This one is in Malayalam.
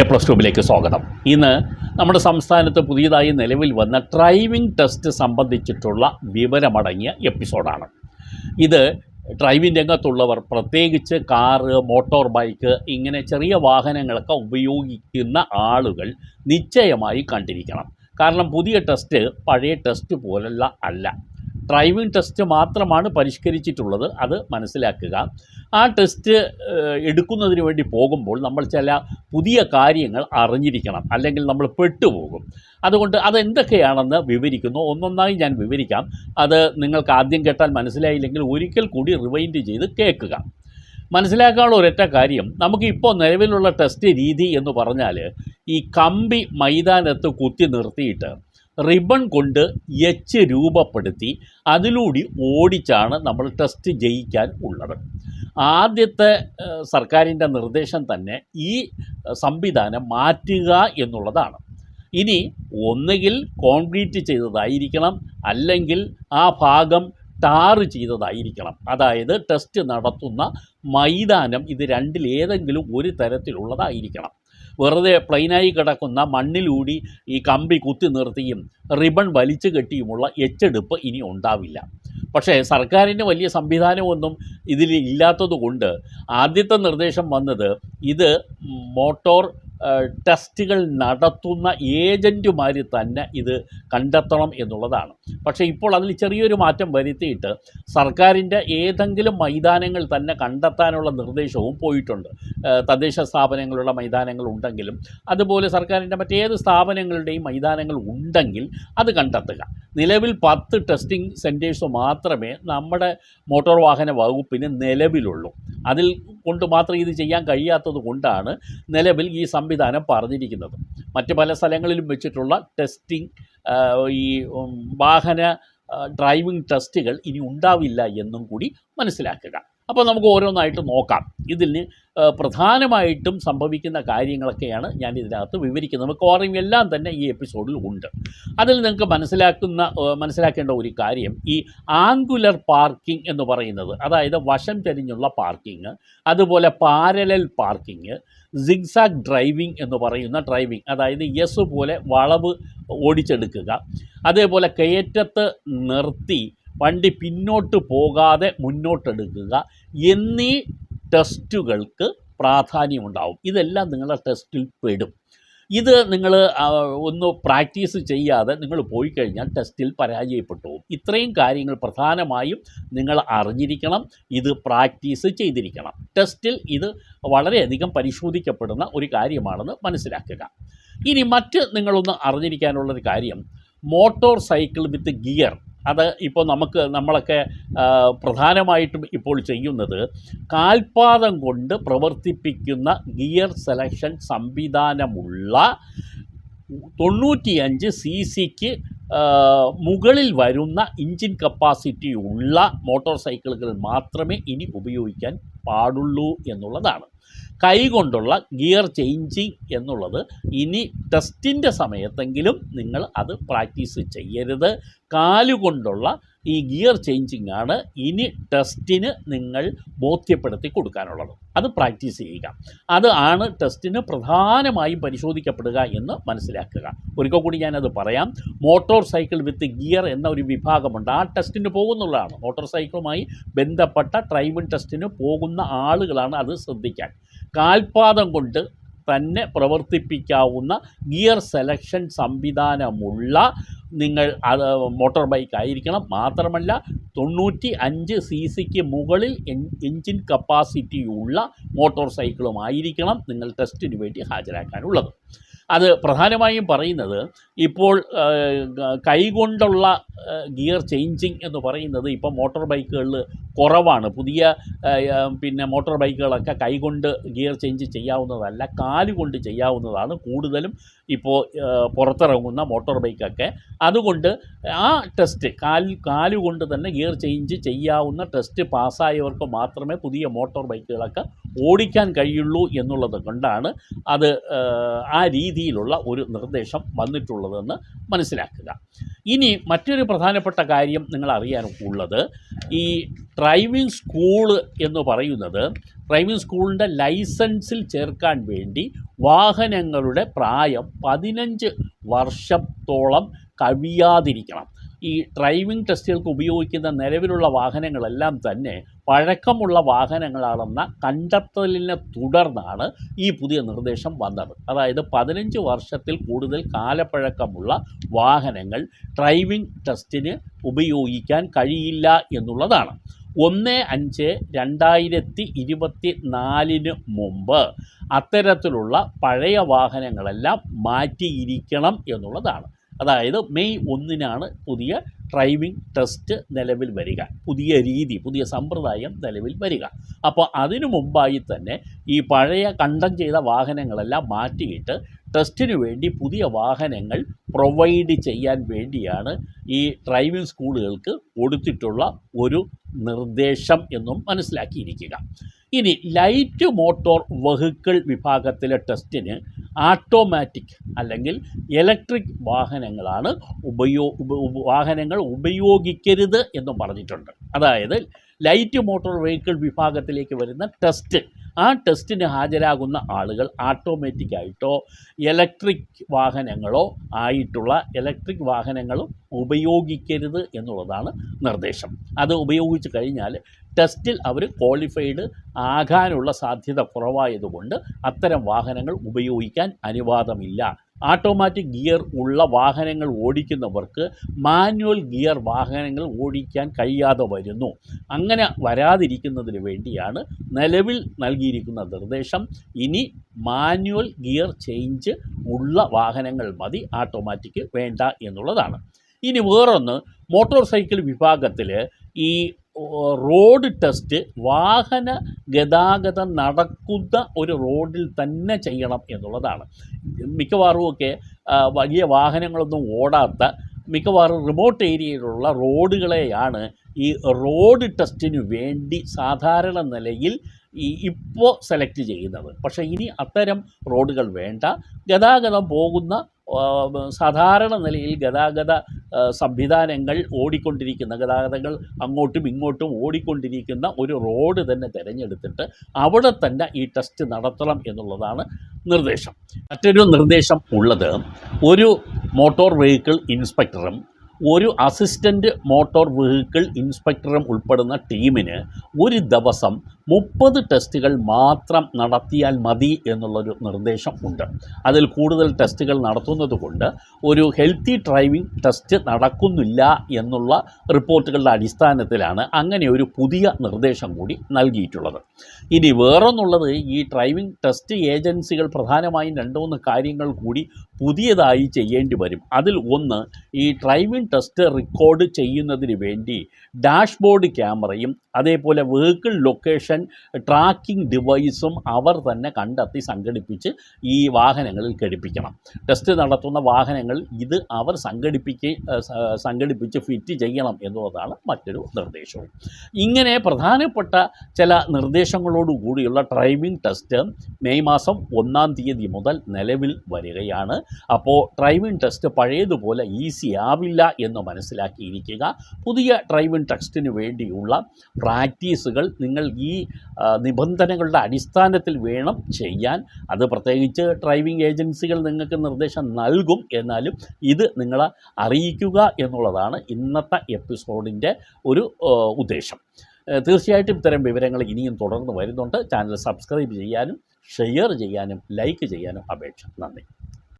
എ പ്ലസ് ട്യൂബിലേക്ക് സ്വാഗതം. ഇന്ന് നമ്മുടെ സംസ്ഥാനത്ത് പുതിയതായി നിലവിൽ വന്ന ഡ്രൈവിംഗ് ടെസ്റ്റ് സംബന്ധിച്ചിട്ടുള്ള വിവരമടങ്ങിയ എപ്പിസോഡാണ്. ഇത് ഡ്രൈവിംഗ് രംഗത്തുള്ളവർ പ്രത്യേകിച്ച് കാറ് മോട്ടോർ ബൈക്ക് ഇങ്ങനെ ചെറിയ വാഹനങ്ങളൊക്കെ ഉപയോഗിക്കുന്ന ആളുകൾ നിശ്ചയമായി കണ്ടിരിക്കണം. കാരണം പുതിയ ടെസ്റ്റ് പഴയ ടെസ്റ്റ് പോലുള്ള അല്ല. ഡ്രൈവിംഗ് ടെസ്റ്റ് മാത്രമാണ് പരിഷ്കരിച്ചിട്ടുള്ളത് അത് മനസ്സിലാക്കുക. ആ ടെസ്റ്റ് എടുക്കുന്നതിന് വേണ്ടി പോകുമ്പോൾ നമ്മൾ ചില പുതിയ കാര്യങ്ങൾ അറിഞ്ഞിരിക്കണം. അല്ലെങ്കിൽ നമ്മൾ പെട്ടുപോകും. അതുകൊണ്ട് അതെന്തൊക്കെയാണെന്ന് വിവരിക്കുന്നു. ഒന്നൊന്നായി ഞാൻ വിവരിക്കാം. അത് നിങ്ങൾക്ക് ആദ്യം കേട്ടാൽ മനസ്സിലായില്ലെങ്കിൽ ഒരിക്കൽ കൂടി റിവൈൻഡ് ചെയ്ത് കേൾക്കുക. മനസ്സിലാക്കാനുള്ള ഒരൊറ്റ കാര്യം നമുക്ക് ഇപ്പോൾ നിലവിലുള്ള ടെസ്റ്റ് രീതി എന്ന് പറഞ്ഞാൽ ഈ കമ്പി മൈതാനത്ത് കുത്തി നിർത്തിയിട്ട് റിബൺ കൊണ്ട് എച്ച് രൂപപ്പെടുത്തി അതിലൂടെ ഓടിച്ചാണ് നമ്മൾ ടെസ്റ്റ് ജയിക്കാൻ ഉള്ളത്. ആദ്യത്തെ സർക്കാരിന്റെ നിർദ്ദേശം തന്നെ ഈ സംവിധാനം മാറ്റുക എന്നുള്ളതാണ്. ഇനി ഒന്നുകിൽ കോൺക്രീറ്റ് ചെയ്തതായിരിക്കണം അല്ലെങ്കിൽ ആ ഭാഗം ടാർ ചെയ്തതായിരിക്കണം. അതായത് ടെസ്റ്റ് നടത്തുന്ന മൈതാനം ഇത് രണ്ടിലേതെങ്കിലും ഒരു തരത്തിലുള്ളതായിരിക്കണം. വെറുതെ പ്ലെയിനായി കിടക്കുന്ന മണ്ണിലൂടി ഈ കമ്പി കുത്തി നിർത്തിയും റിബൺ വലിച്ചു കെട്ടിയുമുള്ള എച്ചെടുപ്പ് ഇനി ഉണ്ടാവില്ല. പക്ഷേ സർക്കാരിന് വലിയ സംവിധാനമൊന്നും ഇതിൽ ഇല്ലാത്തതുകൊണ്ട് ആദ്യത്തെ നിർദ്ദേശം വന്നത് ഇത് മോട്ടോർ ടെസ്റ്റുകൾ നടത്തുന്ന ഏജന്റുമാർ തന്നെ ഇത് കണ്ടെത്തണം എന്നുള്ളതാണ്. പക്ഷേ ഇപ്പോൾ അതിൽ ചെറിയൊരു മാറ്റം വരുത്തിയിട്ട് സർക്കാരിന്റെ ഏതെങ്കിലും മൈതാനങ്ങൾ തന്നെ കണ്ടെത്താനുള്ള നിർദ്ദേശവും പോയിട്ടുണ്ട്. തദ്ദേശ സ്ഥാപനങ്ങളുടെ മൈതാനങ്ങൾ ഉണ്ടെങ്കിലും അതുപോലെ സർക്കാരിന്റെ മറ്റേത് സ്ഥാപനങ്ങളുടെയും മൈതാനങ്ങൾ ഉണ്ടെങ്കിൽ അത് കണ്ടെത്തുക. നിലവിൽ പത്ത് ടെസ്റ്റിംഗ് സെന്റേഴ്സ് മാത്രമേ നമ്മുടെ മോട്ടോർ വാഹന വകുപ്പിന് നിലവിലുള്ളൂ. അതിൽ കൊണ്ട് മാത്രം ഇത് ചെയ്യാൻ കഴിയാത്തത് കൊണ്ടാണ് നിലവിൽ ഈ സംവിധാനം പറഞ്ഞിരിക്കുന്നത്. മറ്റ് പല സ്ഥലങ്ങളിലും വെച്ചിട്ടുള്ള ടെസ്റ്റിംഗ് ഈ വാഹന ഡ്രൈവിംഗ് ടെസ്റ്റുകൾ ഇനി ഉണ്ടാവില്ല എന്നും കൂടി മനസ്സിലാക്കുക. അപ്പോൾ നമുക്ക് ഓരോന്നായിട്ട് നോക്കാം. ഇതിൽ പ്രധാനമായിട്ടും സംഭവിക്കുന്ന കാര്യങ്ങളൊക്കെയാണ് ഞാൻ ഇതിനകത്ത് വിവരിക്കുന്നത് മിക്കവാറും എല്ലാം തന്നെ ഈ എപ്പിസോഡിൽ ഉണ്ട്. അതിൽ നിങ്ങൾക്ക് മനസ്സിലാക്കുന്ന മനസ്സിലാക്കേണ്ട ഒരു കാര്യം ഈ ആംഗുലർ പാർക്കിംഗ് എന്ന് പറയുന്നത് അതായത് വശം തെരിഞ്ഞുള്ള പാർക്കിംഗ് അതുപോലെ പാരലൽ പാർക്കിംഗ് സിഗ്സാഗ് ഡ്രൈവിംഗ് എന്ന് പറയുന്ന ഡ്രൈവിംഗ് അതായത് യെസ് പോലെ വളവ് ഓടിച്ചെടുക്കുക. അതേപോലെ കയറ്റത്ത് നിർത്തി വണ്ടി പിന്നോട്ട് പോകാതെ മുന്നോട്ടെടുക്കുക. എന്നീ ടെസ്റ്റുകൾക്ക് പ്രാധാന്യമുണ്ടാവും. ഇതെല്ലാം നിങ്ങളുടെ ടെസ്റ്റിൽ പെടും. ഇത് നിങ്ങൾ ഒന്ന് പ്രാക്ടീസ് ചെയ്യാതെ നിങ്ങൾ പോയി കഴിഞ്ഞാൽ ടെസ്റ്റിൽ പരാജയപ്പെട്ടു? ഇത്രയും കാര്യങ്ങൾ പ്രധാനമായും നിങ്ങൾ അറിഞ്ഞിരിക്കണം ഇത് പ്രാക്ടീസ് ചെയ്തിരിക്കണം. ടെസ്റ്റിൽ ഇത് വളരെയധികം പരിശോധിക്കപ്പെടുന്ന ഒരു കാര്യമാണെന്ന് മനസ്സിലാക്കുക. ഇനി മറ്റ് നിങ്ങളൊന്ന് അറിഞ്ഞിരിക്കാനുള്ളൊരു കാര്യം മോട്ടോർ സൈക്കിൾ വിത്ത് ഗിയർ അത് ഇപ്പോൾ നമുക്ക് നമ്മളൊക്കെ പ്രധാനമായിട്ടും ഇപ്പോൾ ചെയ്യുന്നത് കാൽപാദം കൊണ്ട് പ്രവർത്തിപ്പിക്കുന്ന ഗിയർ സെലക്ഷൻ സംവിധാനമുള്ള തൊണ്ണൂറ്റിയഞ്ച് സി സിക്ക് മുകളിൽ വരുന്ന ഇഞ്ചിൻ കപ്പാസിറ്റി ഉള്ള മോട്ടോർ സൈക്കിളുകൾ മാത്രമേ ഇനി ഉപയോഗിക്കാൻ പാടുള്ളൂ എന്നുള്ളതാണ്. കൈകൊണ്ടുള്ള ഗിയർ ചേഞ്ചിങ് എന്നുള്ളത് ഇനി ടെസ്റ്റിന്റെ സമയത്തെങ്കിലും നിങ്ങൾ അത് പ്രാക്ടീസ് ചെയ്യരുത്. കാലുകൊണ്ടുള്ള ഈ ഗിയർ ചേഞ്ചിങ് ആണ് ഇനി ടെസ്റ്റിന് നിങ്ങൾ ബോധ്യപ്പെടുത്തി കൊടുക്കാനുള്ളത്. അത് പ്രാക്ടീസ് ചെയ്യുക. അത് ആണ് ടെസ്റ്റിന് പ്രധാനമായും പരിശോധിക്കപ്പെടുക എന്ന് മനസ്സിലാക്കുക. ഒരിക്കൽ കൂടി ഞാനത് പറയാം. മോട്ടോർ സൈക്കിൾ വിത്ത് ഗിയർ എന്ന ഒരു വിഭാഗമുണ്ട്. ആ ടെസ്റ്റിന് പോകുന്നുള്ളതാണ്. മോട്ടോർ സൈക്കിളുമായി ബന്ധപ്പെട്ട ഡ്രൈവിംഗ് ടെസ്റ്റിന് പോകുന്ന ആളുകളാണ് അത് ശ്രദ്ധിക്കാൻ. കാൽപാദം കൊണ്ട് തന്നെ പ്രവർത്തിപ്പിക്കാവുന്ന ഗിയർ സെലക്ഷൻ സംവിധാനമുള്ള നിങ്ങൾ അത് മോട്ടോർ ബൈക്ക് ആയിരിക്കണം. മാത്രമല്ല തൊണ്ണൂറ്റി അഞ്ച് സി സിക്ക് മുകളിൽ എൻ- എൻജിൻ കപ്പാസിറ്റി ഉള്ള മോട്ടോർ സൈക്കിളും ആയിരിക്കണം നിങ്ങൾ ടെസ്റ്റിന് വേണ്ടി ഹാജരാക്കാനുള്ളത്. അത് പ്രധാനമായും പറയുന്നത് ഇപ്പോൾ കൈകൊണ്ടുള്ള ഗിയർ ചേഞ്ചിങ് എന്ന് പറയുന്നത് ഇപ്പോൾ മോട്ടോർ ബൈക്കുകളിൽ കുറവാണ്. പുതിയ പിന്നെ മോട്ടോർ ബൈക്കുകളൊക്കെ കൈകൊണ്ട് ഗിയർ ചേഞ്ച് ചെയ്യാവുന്നതല്ല കാലുകൊണ്ട് ചെയ്യാവുന്നതാണ് കൂടുതലും ഇപ്പോൾ പുറത്തിറങ്ങുന്ന മോട്ടോർ ബൈക്കൊക്കെ. അതുകൊണ്ട് ആ ടെസ്റ്റ് കാൽ കാലുകൊണ്ട് തന്നെ ഗിയർ ചേഞ്ച് ചെയ്യാവുന്ന ടെസ്റ്റ് പാസ്സായവർക്ക് മാത്രമേ പുതിയ മോട്ടോർ ബൈക്കുകളൊക്കെ ഓടിക്കാൻ കഴിയുള്ളൂ എന്നുള്ളത് കൊണ്ടാണ് അത് ആ, ആ രീതിയിലുള്ള ഒരു നിർദ്ദേശം വന്നിട്ടുള്ളതെന്ന് മനസ്സിലാക്കുക. ഇനി മറ്റൊരു പ്രധാനപ്പെട്ട കാര്യം നിങ്ങൾ അറിയാൻ ഉള്ളത് ഈ ഡ്രൈവിംഗ് സ്കൂൾ എന്ന് പറയുന്നത് ഡ്രൈവിംഗ് സ്കൂളിന്റെ ലൈസൻസിൽ ചേർക്കാൻ വേണ്ടി വാഹനങ്ങളുടെ പ്രായം പതിനഞ്ച് വർഷത്തോളം കവിയാതിരിക്കണം ഈ ഡ്രൈവിംഗ് ടെസ്റ്റുകൾക്ക് ഉപയോഗിക്കുന്ന നിലവിലുള്ള വാഹനങ്ങളെല്ലാം തന്നെ പഴക്കമുള്ള വാഹനങ്ങളാണെന്ന കണ്ടെത്തലിനെ തുടർന്നാണ് ഈ പുതിയ നിർദ്ദേശം വന്നത്. അതായത് പതിനഞ്ച് വർഷത്തിൽ കൂടുതൽ കാലപ്പഴക്കമുള്ള വാഹനങ്ങൾ ഡ്രൈവിംഗ് ടെസ്റ്റിന് ഉപയോഗിക്കാൻ കഴിയില്ല എന്നുള്ളതാണ്. ഒന്ന് അഞ്ച് രണ്ടായിരത്തി ഇരുപത്തി നാലിന് മുമ്പ് അത്തരത്തിലുള്ള പഴയ വാഹനങ്ങളെല്ലാം മാറ്റിയിരിക്കണം എന്നുള്ളതാണ്. അതായത് മെയ് ഒന്നിനാണ് പുതിയ ഡ്രൈവിംഗ് ടെസ്റ്റ് നിലവിൽ വരിക. പുതിയ രീതി പുതിയ സമ്പ്രദായം നിലവിൽ വരിക. അപ്പോൾ അതിനു മുമ്പായി തന്നെ ഈ പഴയ കണ്ടം ചെയ്ത വാഹനങ്ങളെല്ലാം മാറ്റിയിട്ട് ടെസ്റ്റിന് വേണ്ടി പുതിയ വാഹനങ്ങൾ പ്രൊവൈഡ് ചെയ്യാൻ വേണ്ടിയാണ് ഈ ഡ്രൈവിംഗ് സ്കൂളുകൾക്ക് കൊടുത്തിട്ടുള്ള ഒരു നിർദ്ദേശം എന്നും മനസ്സിലാക്കിയിരിക്കുക. ഇനി ലൈറ്റ് മോട്ടോർ വെഹിക്കിൾ വിഭാഗത്തിലെ ടെസ്റ്റിന് ആട്ടോമാറ്റിക് അല്ലെങ്കിൽ ഇലക്ട്രിക് വാഹനങ്ങളാണ് ഉപയോ ഉപ- ഉപ- വാഹനങ്ങൾ ഉപയോഗിക്കരുത് എന്നും പറഞ്ഞിട്ടുണ്ട്. അതായത് ലൈറ്റ് മോട്ടോർ വെഹിക്കിൾ വിഭാഗത്തിലേക്ക് വരുന്ന ടെസ്റ്റ് ആ ടെസ്റ്റിന് ഹാജരാകുന്ന ആളുകൾ ആട്ടോമാറ്റിക്കായിട്ടോ ഇലക്ട്രിക് വാഹനങ്ങളോ ആയിട്ടുള്ള ഇലക്ട്രിക് വാഹനങ്ങളും ഉപയോഗിക്കരുത് എന്നുള്ളതാണ് നിർദ്ദേശം. അത് ഉപയോഗിച്ച് കഴിഞ്ഞാൽ ടെസ്റ്റിൽ അവർ ക്വാളിഫൈഡ് ആകാനുള്ള സാധ്യത കുറവായതുകൊണ്ട് അത്തരം വാഹനങ്ങൾ ഉപയോഗിക്കാൻ അനുവാദമില്ല. ആട്ടോമാറ്റിക് ഗിയർ ഉള്ള വാഹനങ്ങൾ ഓടിക്കുന്നവർക്ക് മാനുവൽ ഗിയർ വാഹനങ്ങൾ ഓടിക്കാൻ കഴിയാതെ വരുന്നു. അങ്ങനെ വരാതിരിക്കുന്നതിന് വേണ്ടിയാണ് നിലവിൽ നൽകിയിരിക്കുന്ന നിർദ്ദേശം ഇനി മാനുവൽ ഗിയർ ചേഞ്ച് ഉള്ള വാഹനങ്ങൾ മതി ആട്ടോമാറ്റിക് വേണ്ട എന്നുള്ളതാണ്. ഇനി വേറൊന്ന് മോട്ടോർ സൈക്കിൾ വിഭാഗത്തിൽ ഈ റോഡ് ടെസ്റ്റ് വാഹന ഗതാഗതം നടക്കുന്ന ഒരു റോഡിൽ തന്നെ ചെയ്യണം എന്നുള്ളതാണ്. മിക്കവാറും ഒക്കെ വലിയ വാഹനങ്ങളൊന്നും ഓടാത്ത മിക്കവാറും റിമോട്ട് ഏരിയയിലുള്ള റോഡുകളെയാണ് ഈ റോഡ് ടെസ്റ്റിന് വേണ്ടി സാധാരണ നിലയിൽ ഈ ഇപ്പോൾ സെലക്ട് ചെയ്യുന്നത്. പക്ഷേ ഇനി അത്തരം റോഡുകൾ വേണ്ട. ഗതാഗതം പോകുന്ന സാധാരണ നിലയിൽ ഗതാഗത സംവിധാനങ്ങൾ ഓടിക്കൊണ്ടിരിക്കുന്ന ഗതാഗതങ്ങൾ അങ്ങോട്ടും ഇങ്ങോട്ടും ഓടിക്കൊണ്ടിരിക്കുന്ന ഒരു റോഡ് തന്നെ തിരഞ്ഞെടുത്തിട്ട് അവിടെ തന്നെ ഈ ടെസ്റ്റ് നടത്തണം എന്നുള്ളതാണ് നിർദ്ദേശം. മറ്റൊരു നിർദ്ദേശം ഉള്ളത് ഒരു മോട്ടോർ വെഹിക്കിൾ ഇൻസ്പെക്ടറും ഒരു അസിസ്റ്റന്റ് മോട്ടോർ വെഹിക്കിൾ ഇൻസ്പെക്ടറും ഉൾപ്പെടുന്ന ടീമിന് ഒരു ദിവസം മുപ്പത് ടെസ്റ്റുകൾ മാത്രം നടത്തിയാൽ മതി എന്നുള്ളൊരു നിർദ്ദേശം ഉണ്ട്. അതിൽ കൂടുതൽ ടെസ്റ്റുകൾ നടത്തുന്നത് കൊണ്ട് ഒരു ഹെൽത്തി ഡ്രൈവിംഗ് ടെസ്റ്റ് നടക്കുന്നില്ല എന്നുള്ള റിപ്പോർട്ടുകളുടെ അടിസ്ഥാനത്തിലാണ് അങ്ങനെ ഒരു പുതിയ നിർദ്ദേശം കൂടി നൽകിയിട്ടുള്ളത്. ഇനി വേറൊന്നുള്ളത് ഈ ഡ്രൈവിംഗ് ടെസ്റ്റ് ഏജൻസികൾ പ്രധാനമായും രണ്ട് മൂന്ന് കാര്യങ്ങൾ കൂടി പുതിയതായി ചെയ്യേണ്ടി വരും. അതിൽ ഒന്ന് ഈ ഡ്രൈവിംഗ് ടെസ്റ്റ് റെക്കോർഡ് ചെയ്യുന്നതിന് വേണ്ടി ഡാഷ്ബോർഡ് ക്യാമറയും അതേപോലെ വെഹിക്കിൾ ലൊക്കേഷൻ ട്രാക്കിംഗ് ഡിവൈസും അവർ തന്നെ കണ്ടെത്തി സംഘടിപ്പിച്ച് ഈ വാഹനങ്ങളിൽ ഘടിപ്പിക്കണം. ടെസ്റ്റ് നടത്തുന്ന വാഹനങ്ങൾ ഇത് അവർ സംഘടിപ്പിക്ക സംഘടിപ്പിച്ച് ഫിറ്റ് ചെയ്യണം എന്നുള്ളതാണ് മറ്റൊരു നിർദ്ദേശവും. ഇങ്ങനെ പ്രധാനപ്പെട്ട ചില നിർദ്ദേശങ്ങളോടുകൂടിയുള്ള ഡ്രൈവിംഗ് ടെസ്റ്റ് മെയ് മാസം ഒന്നാം തീയതി മുതൽ നിലവിൽ വരികയാണ്. അപ്പോൾ ഡ്രൈവിംഗ് ടെസ്റ്റ് പഴയതുപോലെ ഈസി ആവില്ല എന്ന് മനസ്സിലാക്കിയിരിക്കുക. പുതിയ ഡ്രൈവിംഗ് ടെസ്റ്റിന് വേണ്ടിയുള്ള പ്രാക്ടീസുകൾ നിങ്ങൾ ഈ നിബന്ധനകളുടെ അടിസ്ഥാനത്തിൽ വേണം ചെയ്യാൻ. അത് പ്രത്യേകിച്ച് ഡ്രൈവിംഗ് ഏജൻസികൾ നിങ്ങൾക്ക് നിർദ്ദേശം നൽകും. എന്നാലും ഇത് നിങ്ങളെ അറിയിക്കുക എന്നുള്ളതാണ് ഇന്നത്തെ എപ്പിസോഡിന്റെ ഒരു ഉദ്ദേശം. തീർച്ചയായിട്ടും ഇത്തരം വിവരങ്ങൾ ഇനിയും തുടർന്ന് വരുന്നുണ്ട്. ചാനൽ സബ്സ്ക്രൈബ് ചെയ്യാനും ഷെയർ ചെയ്യാനും ലൈക്ക് ചെയ്യാനും അപേക്ഷ. നന്ദി.